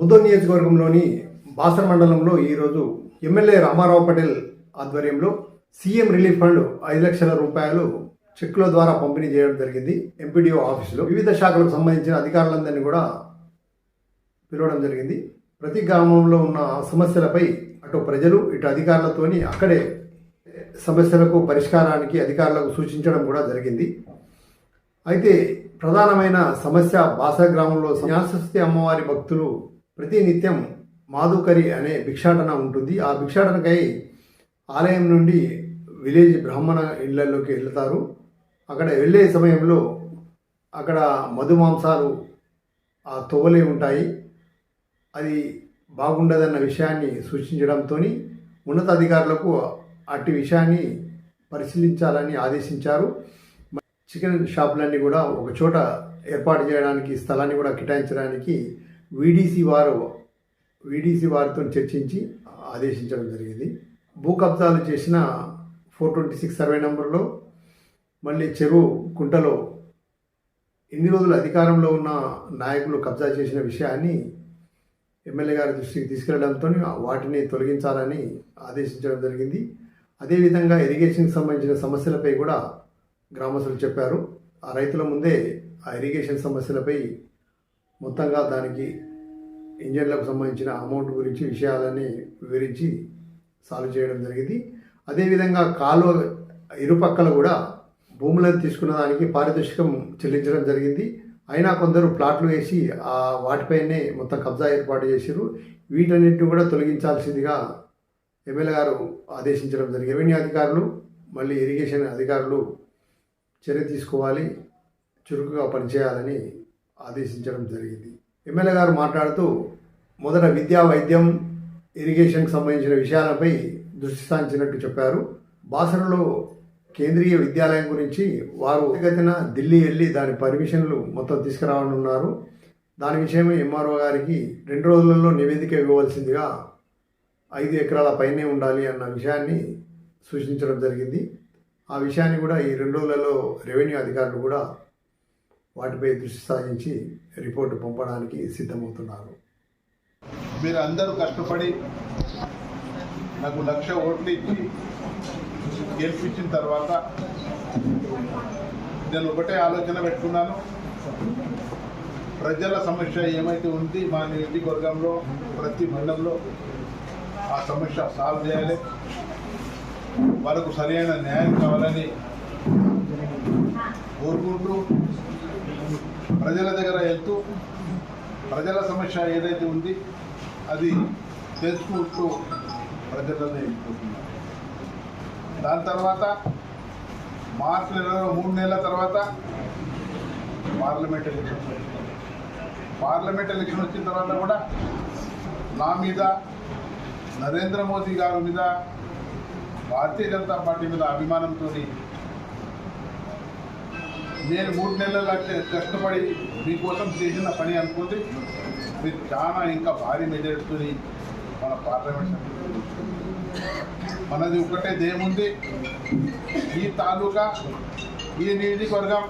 ముద్దోల్ నియోజకవర్గంలోని బాసర్ మండలంలో ఈరోజు ఎమ్మెల్యే రామారావు పటేల్ ఆధ్వర్యంలో సీఎం రిలీఫ్ ఫండ్ ఐదు లక్షల రూపాయలు చెక్కుల ద్వారా పంపిణీ చేయడం జరిగింది ఎంపీడీఓ ఆఫీసులో. వివిధ శాఖలకు సంబంధించిన అధికారులందరినీ కూడా పిలవడం జరిగింది. ప్రతి గ్రామంలో ఉన్న సమస్యలపై అటు ప్రజలు ఇటు అధికారులతోని అక్కడే సమస్యలకు పరిష్కారానికి అధికారులకు సూచించడం కూడా జరిగింది. అయితే ప్రధానమైన సమస్య బాసా గ్రామంలో న్యాసస్తి అమ్మవారి భక్తులు ప్రతి నిత్యం మాధుకరి అనే భిక్షాటన ఉంటుంది. ఆ భిక్షాటనకై ఆలయం నుండి విలేజ్ బ్రాహ్మణ ఇళ్ళలోకి వెళ్తారు. అక్కడ వెళ్ళే సమయంలో అక్కడ మధుమాంసాలు ఆ తోవలే ఉంటాయి. అది బాగుండదన్న విషయాన్ని సూచించడంతో ఉన్నతాధికారులకు అట్టి విషయాన్ని పరిశీలించాలని ఆదేశించారు. చికెన్ షాపులన్నీ కూడా ఒక చోట ఏర్పాటు చేయడానికి స్థలాన్ని కూడా కేటాయించడానికి వీడీసీ వారు వీడీసీ వారితో చర్చించి ఆదేశించడం జరిగింది. భూ కబ్జాలు చేసిన ఫోర్ ట్వంటీ సిక్స్ సర్వే నెంబర్లో మళ్ళీ చెరువు కుంటలో ఎన్ని రోజులు అధికారంలో ఉన్న నాయకులు కబ్జా చేసిన విషయాన్ని ఎమ్మెల్యే గారి దృష్టికి తీసుకెళ్ళడంతో వాటిని తొలగించాలని ఆదేశించడం జరిగింది. అదేవిధంగా ఇరిగేషన్కి సంబంధించిన సమస్యలపై కూడా గ్రామస్తులు చెప్పారు. ఆ రైతుల ముందే ఆ ఇరిగేషన్ సమస్యలపై మొత్తంగా దానికి ఇంజన్లకు సంబంధించిన అమౌంట్ గురించి విషయాలని వివరించి సాల్వ్ చేయడం జరిగింది. అదేవిధంగా కాలువ ఇరుపక్కల కూడా భూములను తీసుకున్న దానికి పారితోషికం చెల్లించడం జరిగింది. అయినా కొందరు ప్లాట్లు వేసి ఆ వాటిపైనే మొత్తం కబ్జా ఏర్పాటు చేశారు వీటన్నిటిని కూడా తొలగించాల్సిందిగా ఎమ్మెల్యే గారు ఆదేశించడం జరిగింది. రెవెన్యూ అధికారులు మళ్ళీ ఇరిగేషన్ అధికారులు చర్య తీసుకోవాలి చురుకుగా పనిచేయాలని ఆదేశించడం జరిగింది. ఎమ్మెల్యే గారు మాట్లాడుతూ మొదట విద్యా వైద్యం ఇరిగేషన్కి సంబంధించిన విషయాలపై దృష్టి సారించినట్టు చెప్పారు. బాసరలో కేంద్రీయ విద్యాలయం గురించి వారు గతిన ఢిల్లీ వెళ్ళి దాని పర్మిషన్లు మొత్తం తీసుకురావనున్నారు దాని విషయమై ఎంఆర్ఓ గారికి రెండు రోజులలో నివేదిక ఇవ్వవలసిందిగా ఐదు ఎకరాల పైనే ఉండాలి అన్న విషయాన్ని సూచించడం జరిగింది. ఆ విషయాన్ని కూడా ఈ రెండు రోజులలో రెవెన్యూ అధికారులు కూడా వాటిపై దృష్టి సాధించి రిపోర్టు పంపడానికి సిద్ధమవుతున్నారు. మీరు అందరూ కష్టపడి నాకు లక్ష ఓట్లు ఇచ్చి గెలిపించిన తర్వాత నేను ఒకటే ఆలోచన పెట్టుకున్నాను. ప్రజల సమస్య ఏమైతే ఉంది మా నియోజకవర్గంలో ప్రతి మండలంలో ఆ సమస్య సాల్వ్ చేయాలి. వాళ్ళకు సరైన న్యాయం కావాలని కోరుకుంటూ ప్రజల దగ్గర వెళ్తూ ప్రజల సమస్య ఏదైతే ఉంది అది తెలుసుకుంటూ ప్రజలను వెళ్ళిపోతున్నారు దాని తర్వాత మార్చి నెలలో మూడు నెలల తర్వాత పార్లమెంట్ ఎలక్షన్ పార్లమెంట్ ఎలక్షన్ వచ్చిన తర్వాత కూడా నా మీద నరేంద్ర మోదీ గారి మీద భారతీయ జనతా పార్టీ మీద అభిమానంతో నేను మూడు నెలల కష్టపడి మీకోసం చేసిన పని అనుకుంటే మీరు చాలా ఇంకా భారీ మెజారిటీని మన పార్లమెంట్ మనది ఒకటే దేముంది ఈ తాలూకా ఈ నియోజకవర్గం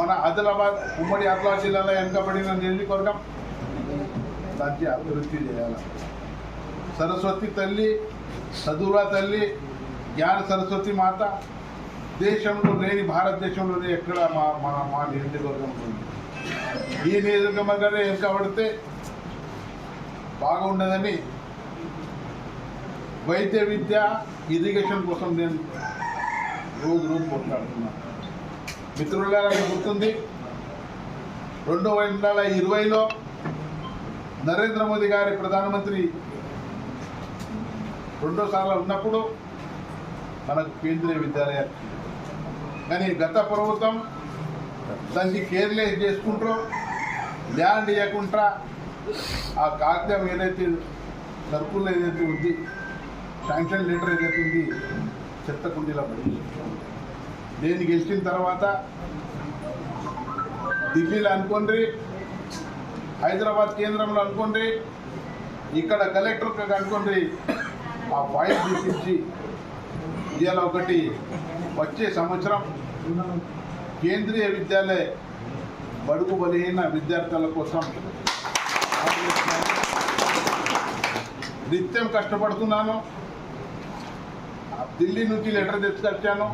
మన ఆదిలాబాద్ ఉమ్మడి ఆదిలాబాద్ జిల్లాలో వెనుకబడిన నియోజకవర్గం? దానికి అభివృద్ధి చేయాలి. సరస్వతి తల్లి చదువుల తల్లి జ్ఞాన సరస్వతి మాత దేశంలో లేని భారతదేశంలోనే ఎక్కడ మా మా మా నియోజకవర్గం ఈ నియోజకవర్గాన్ని వెనుకబడితే బాగుండదని వైద్య విద్య ఇరిగేషన్ కోసం నేను రోజు రోజు కొట్లాడుతున్నాను మిత్రులారా గుర్తుంది. రెండు వేల ఇరవైలో నరేంద్ర మోదీ గారి ప్రధానమంత్రి రెండోసార్లు ఉన్నప్పుడు మనకు కేంద్రీయ విద్యాలయం. కానీ గత ప్రభుత్వం దాన్ని కేర్లెస్ చేసుకుంటూ ల్యాండ్ ఇవ్వకుండా ఆ కాగితం ఏదైతే సర్కుల్ ఏదైతే ఉంది శాంక్షన్ లెటర్ ఏదైతే ఉంది చెత్త కుండీలో నేను గెలిచిన తర్వాత ఢిల్లీలో అనుకోండి హైదరాబాద్ కేంద్రంలో అనుకోండి ఇక్కడ కలెక్టర్ అనుకోండి ఆ ఫైల్ తీపించి ఇవాళ ఒకటి వచ్చే సంవత్సరం కేంద్రీయ విద్యాలయ బడుగు బలహీన విద్యార్థుల కోసం నిత్యం కష్టపడుతున్నాను. ఢిల్లీ నుంచి లెటర్ తీసుకొచ్చాను.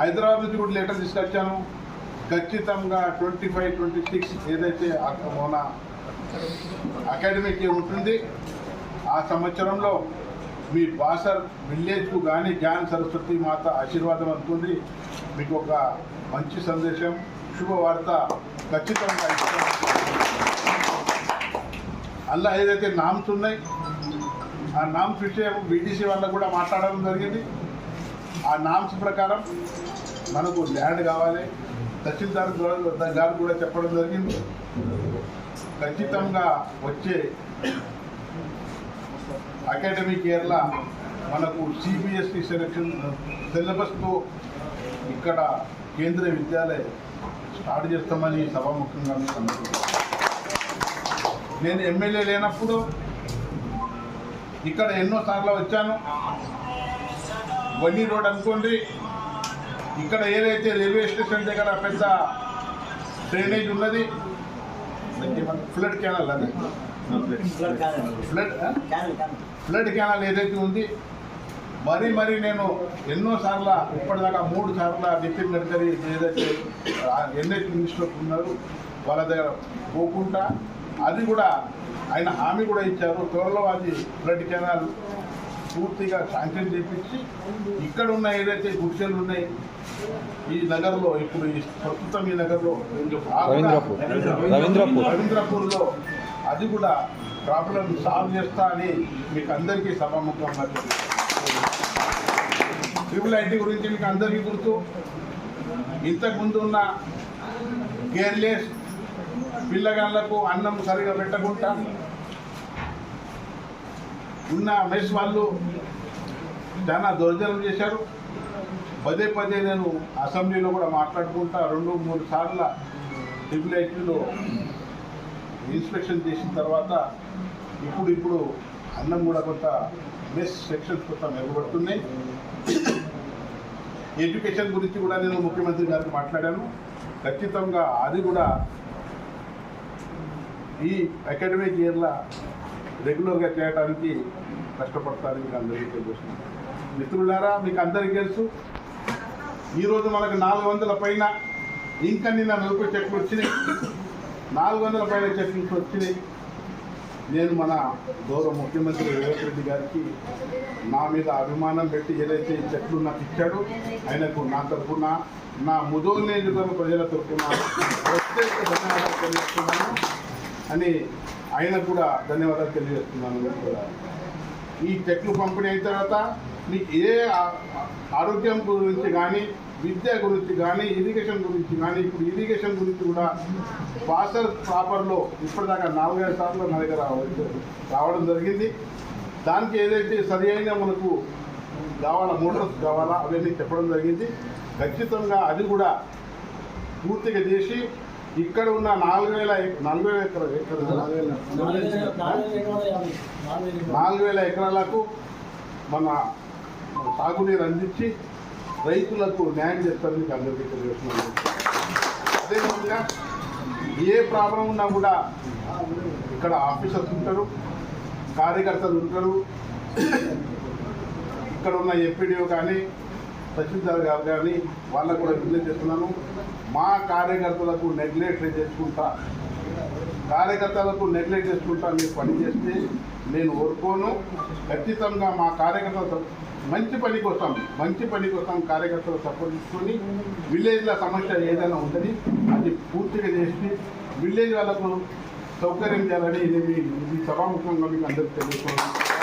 హైదరాబాద్ నుంచి కూడా లెటర్ తీసుకొచ్చాను. ఖచ్చితంగా ట్వంటీ ఫైవ్ ట్వంటీ సిక్స్ ఏదైతే మన అకాడమిక్ ఉంటుంది ఆ సంవత్సరంలో మీ బాసర్ విలేజ్కు కానీ జ్ఞాన్ సరస్వతి మాత ఆశీర్వాదం అందుతుంది. మీకు ఒక మంచి సందేశం. శుభవార్త ఖచ్చితంగా అలా ఏదైతే నామ్స్ ఉన్నాయి ఆ నామ్స్ విషయం బీటీసీ వల్ల కూడా మాట్లాడడం జరిగింది. ఆ నామ్స్ ప్రకారం మనకు ల్యాండ్ కావాలి. తహసీల్దార్ గారు కూడా చెప్పడం జరిగింది. ఖచ్చితంగా వచ్చే అకాడమిక్ ఇయర్లో మనకు సిబిఎస్ఈ సెలక్షన్ సిలబస్తో ఇక్కడ కేంద్రీయ విద్యాలయం స్టార్ట్ చేస్తామని సభాముఖంగా నేను ఎమ్మెల్యే లేనప్పుడు ఇక్కడ ఎన్నో సార్లు వచ్చాను. వన్నీ రోడ్ అనుకోండి ఇక్కడ ఏదైతే రైల్వే స్టేషన్ దగ్గర పెద్ద డ్రైనేజ్ ఉన్నది ఫ్లడ్ కెనాల్ అది? ఫ్లడ్? ఫ్లడ్ కెనాల్ ఏదైతే ఉంది మరీ మరీ నేను ఎన్నో సార్లు ఇప్పటిదాకా మూడు సార్లు నితిన్ గడ్కరీ ఏదైతే ఎన్హెచ్ మినిస్టర్ ఉన్నారు వాళ్ళ దగ్గర పోకుండా అది కూడా ఆయన హామీ కూడా ఇచ్చారు త్వరలో అది ఫ్లడ్ కెనాల్ పూర్తిగా శాంక్షన్ చేపించి ఇక్కడ ఉన్న ఏదైతే గుడిసెలు ఉన్నాయి ఈ నగర్లో ఇప్పుడు ఈ ప్రస్తుతం ఈ నగర్లో. రవీంద్రపూర్లో అది కూడా ప్రాబ్లం సాల్వ్ చేస్తా అని మీకు అందరికీ సభాముఖంగా ట్రిపుల్ ఐటీ గురించి మీకు అందరికీ గుర్తు. ఇంతకుముందు ఉన్న కేర్లెస్ పిల్లగాళ్ళకు అన్నం సరిగా పెట్టకుండా ఉన్న మెస్ వాళ్ళు చాలా దౌర్జన్యం చేశారు. పదే పదే నేను అసెంబ్లీలో కూడా మాట్లాడుకుంటా రెండు మూడు సార్ల ట్రిపుల్ ఐటీలో ఇన్స్పెక్షన్ చేసిన తర్వాత ఇప్పుడు ఇప్పుడు అన్నం కూడా కొంత మెస్ సెక్షన్స్ కొంత మెరుగుపడుతున్నాయి. ఎడ్యుకేషన్ గురించి కూడా నేను ముఖ్యమంత్రి గారికి మాట్లాడాను. ఖచ్చితంగా అది కూడా ఈ అకాడమిక్ ఇయర్లో రెగ్యులర్గా చేయడానికి కష్టపడతారు మీకు అందరికీ తెలుసు మిత్రులారా మీకు అందరికీ తెలుసు ఈరోజు మనకు నాలుగు వందల పైన ఇంకా నిన్న నలుగురు చెట్లు వచ్చినాయి. నాలుగు వందల పైన చెట్లు వచ్చినాయి. నేను మన గౌరవ ముఖ్యమంత్రి రేవంత్ రెడ్డి గారికి నా మీద అభిమానం పెట్టి ఏదైతే చెట్లు నాకు ఇచ్చాడో ఆయనకు నా తరఫున నా ముదోలు నియోజకవర్గ ప్రజల తరఫున ప్రత్యేక ధన్యవాదాలు తెలియజేస్తున్నాను. అని ఆయన కూడా ధన్యవాదాలు తెలియజేస్తున్నాను. కూడా ఈ చెట్లు పంపిణీ అయిన తర్వాత మీకు ఏ ఆరోగ్యం గురించి కానీ విద్య గురించి కానీ ఇరిగేషన్ గురించి కానీ ఇప్పుడు ఇరిగేషన్ గురించి కూడా బాసర్ ప్రాపర్లో ఇప్పటిదాకా నాలుగైదు సార్లు నా దగ్గర రావడం జరిగింది. దానికి ఏదైతే సరి అయిన మనకు కావాలా మోటార్స్ కావాలా అవన్నీ చెప్పడం జరిగింది. ఖచ్చితంగా అది కూడా పూర్తిగా చేసి ఇక్కడ ఉన్న నాలుగు వేల నాలుగు వేల ఎకర నాలుగు వేల ఎకరాలకు మన సాగునీరు అందించి రైతులకు న్యాయం చేస్తారని మీకు అందరికీ తెలియజేస్తున్నాను అదేవిధంగా ఏ ప్రాబ్లం ఉన్నా కూడా ఇక్కడ ఆఫీసర్స్ ఉంటారు కార్యకర్తలు ఉంటారు. ఇక్కడ ఉన్న ఎంపీడీఓ కానీ తహసీల్దార్ గారు కానీ వాళ్ళకు కూడా విజ్ఞప్తి చేస్తున్నాను. మా కార్యకర్తలకు నెగ్లెక్ట్ చేసుకుంటా కార్యకర్తలకు నెగ్లెక్ట్ చేసుకుంటా మీరు పని చేస్తే నేను ఓరుకోను ఖచ్చితంగా మా కార్యకర్తల మంచి పనికి వస్తాం. మంచి పనికి వస్తాం కార్యకర్తలు సపోర్ట్ చేసుకొని విలేజ్ల సమస్య ఏదైనా ఉందని అది పూర్తిగా చేసి విలేజ్ వాళ్ళకు సౌకర్యం చేయాలని ఇది మీ సభాముఖంగా మీకు అందరికీ తెలుసుకోవాలి